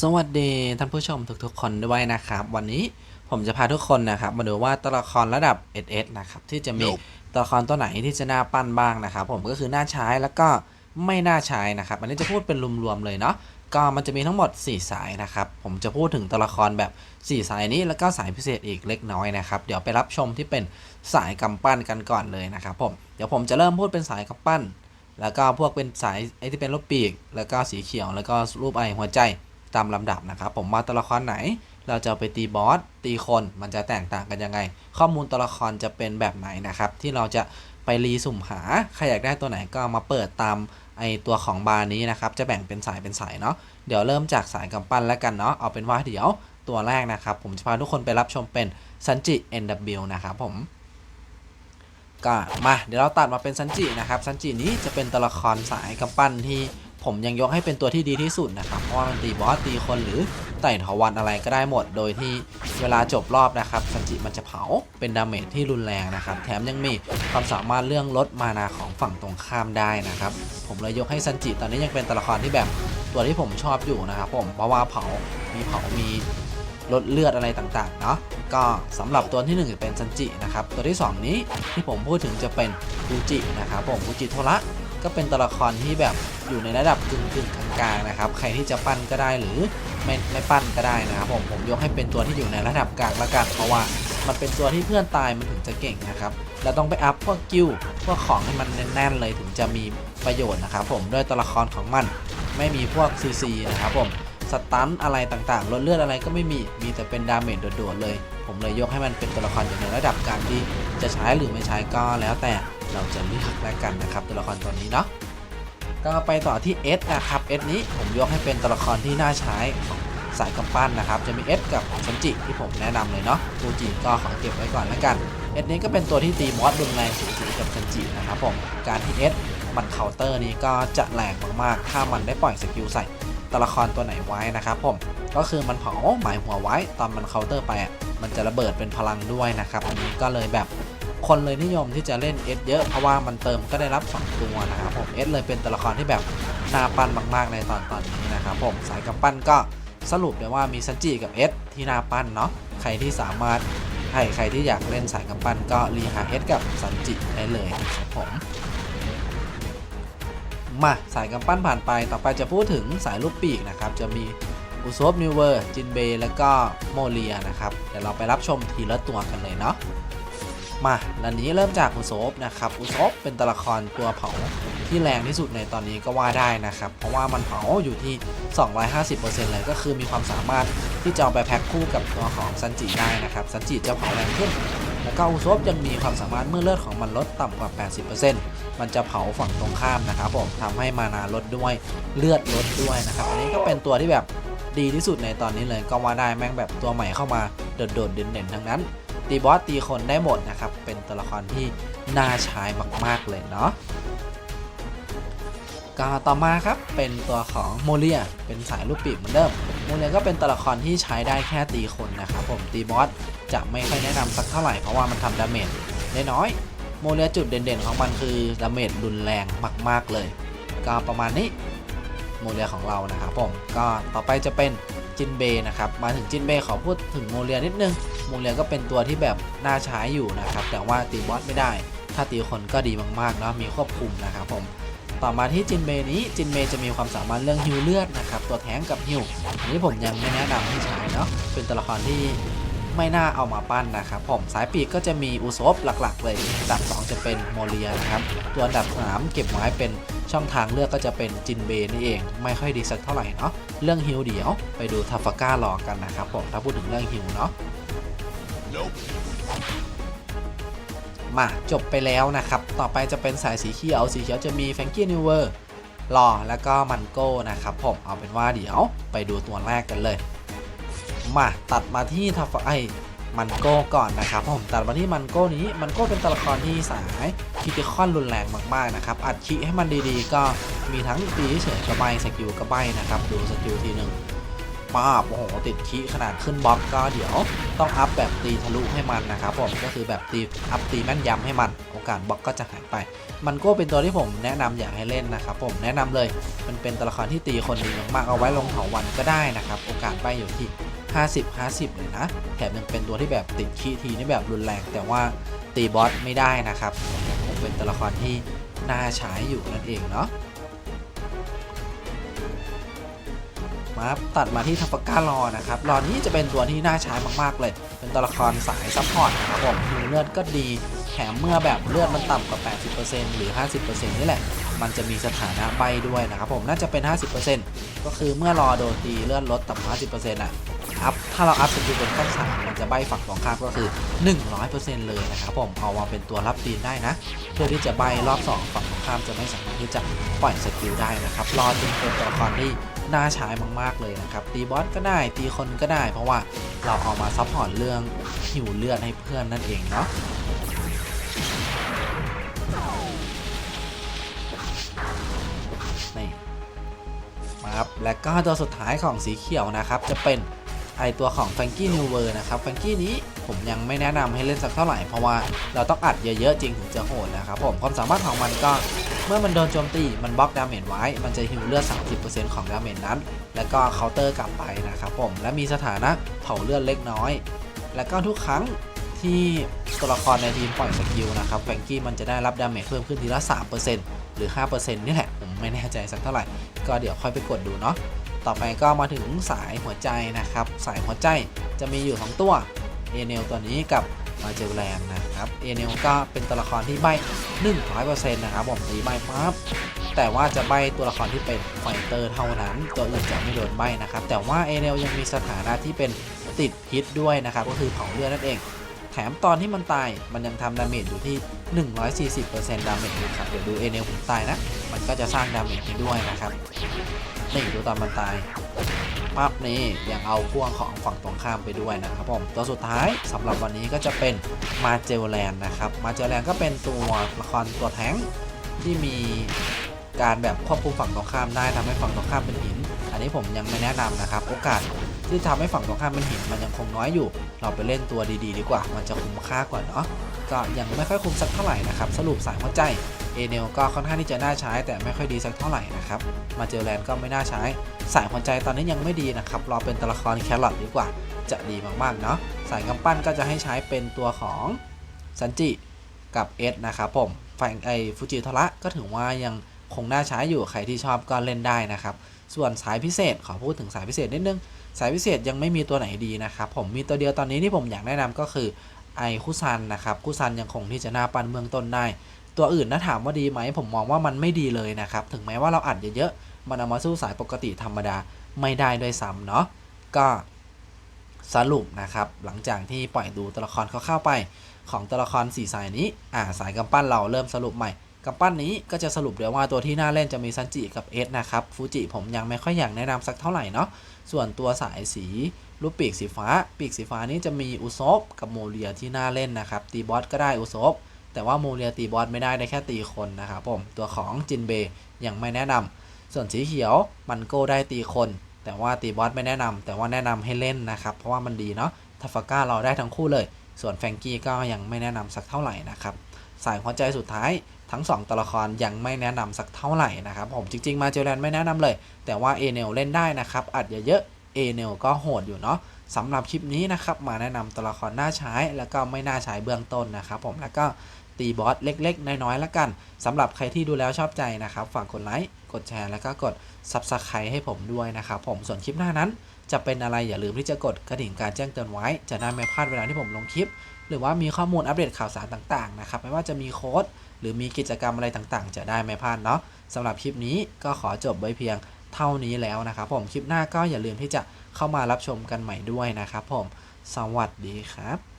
สวัสดีท่านผู้ชมทุกๆคนด้วยนะครับ วันนี้ผมจะพาทุกคนนะครับ มาดูว่าตัวละครระดับ SS นะครับที่จะมีตัวละครตัวไหนที่จะน่าปั้นบ้างนะครับ ผมก็คือน่าใช้แล้วก็ไม่น่าใช้นะครับอันนี้จะพูดเป็นรวมๆเลยเนาะก็มันจะมีทั้งหมด 4 สายนะครับผมจะพูดถึงตัวละครแบบ 4 สายนี้แล้วก็สายพิเศษอีกเล็กน้อยนะครับเดี๋ยวไปรับชมที่เป็นสายกำปั้นกันก่อนเลยนะครับผมเดี๋ยวผมจะเริ่มพูดเป็นสายกำปั้น แล้วก็พวกเป็นสายไอ้ที่เป็นรูปปีก แล้วก็สีเขียวแล้วก็รูปไอหัวใจ ตามลำดับนะครับ ผมว่าตัวละครไหน เราจะไปตีบอสตีคนมันจะแตกต่างกันยังไง ข้อมูลตัวละครจะเป็นแบบไหนนะครับ ที่เราจะไปรีสุ่มหาใครอยากได้ตัวไหนก็มาเปิดตามไอตัวของบาร์นี้นะครับ จะแบ่งเป็นสายเป็นสายเนาะเดี๋ยวเริ่มจากสายกำปั้นแล้วกันเนาะเอาเป็นว่าเดี๋ยวตัวแรกนะครับ ผมจะพาทุกคนไปรับชมเป็นซันจิ NW นะครับผมก็มาเดี๋ยวเราตัดมาเป็นซันจินะครับซันจินี้จะเป็นตัวละครสายกำปั้นที่ ผมยังยกให้เป็นตัวที่ดีที่สุดนะครับ เพราะว่ามันตีบอสตีคนหรือไต่ถาวันอะไรก็ได้หมด โดยที่เวลาจบรอบนะครับซันจิมันจะเผาเป็นดาเมจที่รุนแรงนะครับ แถมยังมีความสามารถเรื่องลดมานาของฝั่งตรงข้ามได้นะครับ ผมเลยยกให้ซันจิตอนนี้ยังเป็นตัวละครที่แบบตัวที่ผมชอบอยู่นะครับผมเพราะว่าเผามีเผามีลดเลือดอะไรต่างๆเนาะก็สำหรับตัวที่1จะเป็นซันจินะครับตัวที่ 2 นี้ที่ผมพูดถึงจะเป็นฟูจินะครับผมฟูจิโทระ ก็เป็นตัวละครที่แบบอยู่ในระดับกึ่งกึ่งกลางๆนะครับ ใครที่จะปั้นก็ได้หรือไม่ไม่ปั้นก็ได้นะครับผมผมยกให้เป็นตัวที่อยู่ในระดับกลางละกันเพราะว่ามันเป็นตัวที่เพื่อนตายมันถึงจะเก่งนะครับเราต้องไปอัพพวกกิลพวกของให้มันแน่นๆเลยถึงจะมีประโยชน์นะครับผมด้วยตัวละครของมันไม่มีพวกซีซีนะครับผมสตันอะไรต่างๆลดเลือดอะไรก็ไม่มีมีแต่เป็นดาเมจโดดๆเลย ผมเลยยกให้มันเป็นตัวละครอยู่ในระดับกลางที่จะใช้หรือไม่ใช้ก็แล้วแต่ เราจะเลือกแล้วกันนะครับตัวละครตัวนี้เนาะก็ไปต่อที่ S นะครับ S นี้ผมยกให้เป็นตัวละครที่น่าใช้ของสายกำปั้นนะครับ จะมี S กับซันจิที่ผมแนะนำเลยเนาะฟูจิก็ขอเก็บไว้ก่อนแล้วกัน S นี้ก็เป็นตัวที่ตีมอสรุนแรงสูสีกับซันจินะครับผมการที่ S มันเคาน์เตอร์นี้ก็จะแรงมากๆ ถ้ามันได้ปล่อยสกิลใส่ตัวละครตัวไหนไว้นะครับผมก็คือมันเผาหมายหัวไว้ตอนมันเคาน์เตอร์ไปอะมันจะระเบิดเป็นพลังด้วยนะครับอันนี้ก็เลยแบบ คนเลยนิยมที่จะเล่น S เยอะเพราะว่ามันเติมก็ได้รับ 2 ตัวนะครับผม S เลยเป็นตัวละครที่แบบน่าปั้นมากๆในตอนตอนนี้นะครับผมสายกำปั้นก็สรุปเลยว่ามีซันจิกับ S ที่น่าปั้นเนาะใครที่สามารถให้ใครที่อยากเล่นสายกำปั้นก็รีหา S กับซันจิได้เลยครับผมมาสายกำปั้นผ่านไปต่อไปจะพูดถึงสายลูกปีกนะครับ จะมีอุซบนิวเวอร์จินเบย์แล้วก็โมเลียนะครับ เดี๋ยวเราไปรับชมทีละตัวกันเลยเนาะ มาลันนี้เริ่มจากอุซบนะครับอุซบเป็นตัวละครตัวเผาที่แรงที่สุดในตอนนี้ก็ว่าได้นะครับ เพราะว่ามันเผาอยู่ที่ 250%เลยก็คือมีความสามารถที่จะเอาไปแพ็คคู่กับตัวของซันจิได้นะครับซันจิจะเผาแรงขึ้น แล้วก็อุซบยังมีความสามารถเมื่อเลือดของมันลดต่ำกว่า 80%มันจะเผาฝั่งตรงข้ามนะครับผมทำให้มานาลดด้วยเลือดลดด้วยนะครับอันนี้ก็เป็นตัวที่แบบดีที่สุดในตอนนี้เลยก็ว่าได้แม่งแบบตัวใหม่เข้ามาโดดๆเด่นๆทั้งนั้น ตีบอสตีคนได้หมดนะครับ เป็นตัวละครที่น่าใช้มาก ๆ เลยเนาะก็ต่อมาครับเป็นตัวของโมเลียเป็นสายลูกปีกเหมือนเดิมโมเลียก็เป็นตัวละครที่ใช้ได้แค่ตีคนนะครับผมตีบอสจะไม่ค่อยแนะนำสักเท่าไหร่เพราะว่ามันทำดาเมจได้น้อยโมเลียจุดเด่นๆของมันคือดาเมจรุนแรงมาก ๆเลย ก็ประมาณนี้ โมเลียของเรานะครับผมก็ต่อไปจะเป็นจินเบนะครับมาถึงจินเบขอพูดถึงโมเลียนิดนึงโมเลียก็เป็นตัวที่แบบน่าใช้อยู่นะครับแต่ว่าตีบอสไม่ได้ ถ้าตีคนก็ดีมากๆเนาะมีควบคุมนะครับผมต่อมาที่จินเบนี้จินเบจะมีความสามารถเรื่องฮิวเลือดนะครับตัวแท้งกับฮิวอันนี้ผมยังไม่แนะนำให้ใช้เนาะเป็นตัวละครที่ ไม่น่าเอามาปั้นนะครับผมสายปีกก็จะมีอุซบหลักๆ เลยอันดับ 2 จะเป็นโมเลียนะครับตัวอันดับ3เก็บไว้เป็นช่องทางเลือกก็จะเป็นจินเบนี่เอง ไม่ค่อยดีสักเท่าไหร่เนาะเรื่องฮิวเดี๋ยวไปดูทาฟาก้ารอกันนะครับผมถ้าพูดถึงเรื่องฮิวเนาะมาจบไปแล้วนะครับ ต่อไปจะเป็นสายสีเขียว สีเขียวจะมีแฟงกี้นิวเวอร์รอแล้วก็มันโก้นะครับผมเอาเป็นว่าเดี๋ยวไปดูตัวแรกกันเลย มาตัดมาที่ทัฟไอมันโก้ก่อนนะครับผมตัดมาที่มันโก้นี้มันโก้เป็นตัวละครที่สายคิติคอนรุนแรงมากๆนะครับอัดคิให้มันดีๆ ก็มีทั้งตีเฉยกระใบสกิลกระใบนะครับดูสกิลทีหนึ่งป้าบโอ้โหติดคีขนาดขึ้นบล็อกก็เดี๋ยวต้องอัพแบบตีทะลุให้มันนะครับผมก็คือแบบตีอัพตีแม่นยำให้มันโอกาสบล็อกก็จะหายไป มันก็เป็นตัวที่ผมแนะนำอยากให้เล่นนะครับผมแนะนำเลยมันเป็นตัวละครที่ตีคนดีมากๆเอาไว้ลงเถาวันก็ได้นะครับโอกาสใบอยู่ที่ 50 50เลยนะแถมยังเป็นตัวที่แบบติดคีทีนี่แบบรุนแรง แต่ว่าตีบอสไม่ได้นะครับเป็นตัวละครที่น่าใช้อยู่นั่นเองเนาะมาตัดมาที่ทัฟก้ารอนะครับรอนี้จะเป็นตัวที่น่าใช้มากๆเลย เป็นตัวละครสายซัพพอร์ตนะครับผมฮิวเลือดก็ดีแถมเมื่อแบบเลือดมันต่ำกว่า 80%หรือ 50%นี่แหละ มันจะมีสถานะใบด้วยนะครับผมน่าจะเป็น 50%ก็คือเมื่อรอโดนตีเลือดลดต่ำกว่า50%อะ อัพถ้าเราอัพสกิลเป็นขั้นสามมันจะใบฝั่งตรงข้ามก็คือ 100%เลยนะครับผมเอามาเป็นตัวรับตีนได้นะ เพื่อที่จะใบรอบ 2 ฝั่งตรงข้ามจะไม่สามารถที่จะปล่อยสกิลได้นะครับรอจนเป็นตัวละครที่น่าใช้มากๆเลยนะครับตีบอสก็ได้ตีคนก็ได้ เพราะว่าเราเอามาซัพพอร์ตเรื่องหิวเลือดให้เพื่อนนั่นเองเนาะนี่ครับและก็ตัวสุดท้ายของสีเขียวนะครับจะเป็น ไอตัวของ f a n k y New w o r นะครับ f a n k y นี้ผมยังไม่แนะนำให้เล่นสักเท่าไหร่ เพราะว่าเราต้องอัดเยอะๆจริงถึงจะโหดนะครับผมความสามารถของมันก็เมื่อมันโดนโจมตีมันบล็อกดาเมจไว้ มันจะฮิวเลือด 30%ของดาเมจนั้น แล้วก็เคาน์เตอร์กลับไปนะครับผมและมีสถานะเผาเลือดเล็กน้อย แล้วก็ทุกครั้งที่ตัวละครในทีมปล่อยสกิลนะครับแฟงกี้มันจะได้รับดาเมจเพิ่มขึ้นทีละ 3%หรือ 5%นี่แหละ ผมไม่แน่ใจสักเท่าไหร่ ก็เดี๋ยวค่อยไปกดดูเนาะ ต่อไปก็มาถึงสายหัวใจนะครับ สายหัวใจจะมีอยู่ 2 ตัวเอเนลตัวนี้กับมาเจลแลนนะครับเอเนลก็เป็นตัวละครที่ใบ้100%นะครับผมตีใบปั๊บแต่ว่าจะใบตัวละครที่เป็นไฟเตอร์เท่านั้นตัวอื่นจะไม่โดนใบนะครับ แต่ว่าเอเนลยังมีสถานะที่เป็นติดพิษด้วยนะครับ ก็คือเผาเลือดนั่นเอง แถมตอนที่มันตายมันยังทำดาเมจอยู่ที่ 140%ดาเมจอยู่ครับเดี๋ยวดูเอเนลผมตายนะ มันก็จะสร้างดาเมจให้ด้วยนะครับ นี่ดูตอนมันตายปั๊บนี้ยังเอาพ่วงของฝั่งตรงข้ามไปด้วยนะครับผมตัวสุดท้ายสำหรับวันนี้ก็จะเป็นมาเจลแลนนะครับมาเจลแลนก็เป็นตัวละครตัวแท้งที่มีการแบบควบคุมฝั่งตรงข้ามได้ทำให้ฝั่งตรงข้ามเป็นหิน อันนี้ผมยังไม่แนะนำนะครับ โอกาสที่ทำให้ฝั่งตรงข้ามเป็นหินมันยังคงน้อยอยู่ เราไปเล่นตัวดีๆ ดีกว่า มันจะคุ้มค่ากว่าเนาะ ก็ยังไม่ค่อยคุ้มสักเท่าไหร่นะครับ สรุปสายหัวใจเอเนลก็ค่อนข้างที่จะน่าใช้ แต่ไม่ค่อยดีสักเท่าไหร่นะครับ มาเจอแลนด์ก็ไม่น่าใช้ สายหัวใจตอนนี้ยังไม่ดีนะครับ รอเป็นตัวละครแครอทดีกว่า จะดีมากๆเนาะ สายกำปั้นก็จะให้ใช้เป็นตัวของซันจิกับเอสนะครับผมฝั่งไอฟูจิทระก็ถือว่ายังคงน่าใช้อยู่ ใครที่ชอบก็เล่นได้นะครับ ส่วนสายพิเศษขอพูดถึงสายพิเศษนิดนึง สายพิเศษยังไม่มีตัวไหนดีนะครับ ผมมีตัวเดียวตอนนี้ที่ผมอยากแนะนำก็คือ ไอคุซันนะครับคุซันยังคงที่จะน่าปันเมืองต้นได้ ตัวอื่นถ้าถามว่าดีไหมผมมองว่ามันไม่ดีเลยนะครับ ถึงแม้ว่าเราอัดเยอะๆมันเอามาสู้สายปกติธรรมดาไม่ได้ด้วยซ้ำเนาะก็สรุปนะครับ หลังจากที่ปล่อยดูตัวละครเขาเข้าไป ของตัวละคร4สายนี้อ่าสายกำปั้นเราเริ่มสรุปใหม่กำปั้นนี้ก็จะสรุปเดี๋ยวว่าตัวที่น่าเล่นจะมีซันจิกับเอสนะครับฟูจิผมยังไม่ค่อยอยากแนะนำสักเท่าไหร่เนาะส่วนตัวสายสี รูปปีกสีฟ้า ปีกสีฟ้านี้จะมีอุซบกับโมเรียที่น่าเล่นนะครับ ตีบอสก็ได้อุซบแต่ว่าโมเรียตีบอสไม่ได้ได้แค่ตีคนนะครับผม ตัวของจินเบย์ยังไม่แนะนำส่วนสีเขียวมันโก้ได้ตีคน แต่ว่าตีบอสไม่แนะนำแต่ว่าแนะนำให้เล่นนะครับ เพราะว่ามันดีเนาะทัฟฟาก้าเราได้ทั้งคู่เลย ส่วนแฟงกี้ก็ยังไม่แนะนำสักเท่าไหร่นะครับสายหัวใจสุดท้ายทั้ง 2ตัวละครยังไม่แนะนำสักเท่าไหร่นะครับผมจริง ๆ มาเจอแลนไม่แนะนำเลย แต่ว่าเอเนลเล่นได้นะครับอัดเยอะๆ เอเนลก็โหดอยู่เนาะสำหรับคลิปนี้นะครับมาแนะนำตัวละครน่าใช้แล้วก็ไม่น่าใช้เบื้องต้นนะครับผมแล้วก็ตีบอสเล็ก ๆ น้อยๆแล้วกันสำหรับใครที่ดูแล้วชอบใจนะครับฝากกดไลค์กดแชร์แล้วก็กด Subscribe ให้ผมด้วยนะครับผมส่วนคลิปหน้านั้น จะเป็นอะไรอย่าลืมที่จะกดกระดิ่งการแจ้งเตือนไว้ จะได้ไม่พลาดเวลาที่ผมลงคลิป หรือว่ามีข้อมูลอัปเดตข่าวสารต่างๆนะครับไม่ว่าจะมีโค้ดหรือมีกิจกรรมอะไรต่างๆ จะได้ไม่พลาดเนาะสำหรับคลิปนี้ก็ขอจบไว้เพียง เท่านี้แล้วนะครับผมคลิปหน้าก็อย่าลืมที่จะเข้ามารับชมกันใหม่ด้วยนะครับผมสวัสดีครับ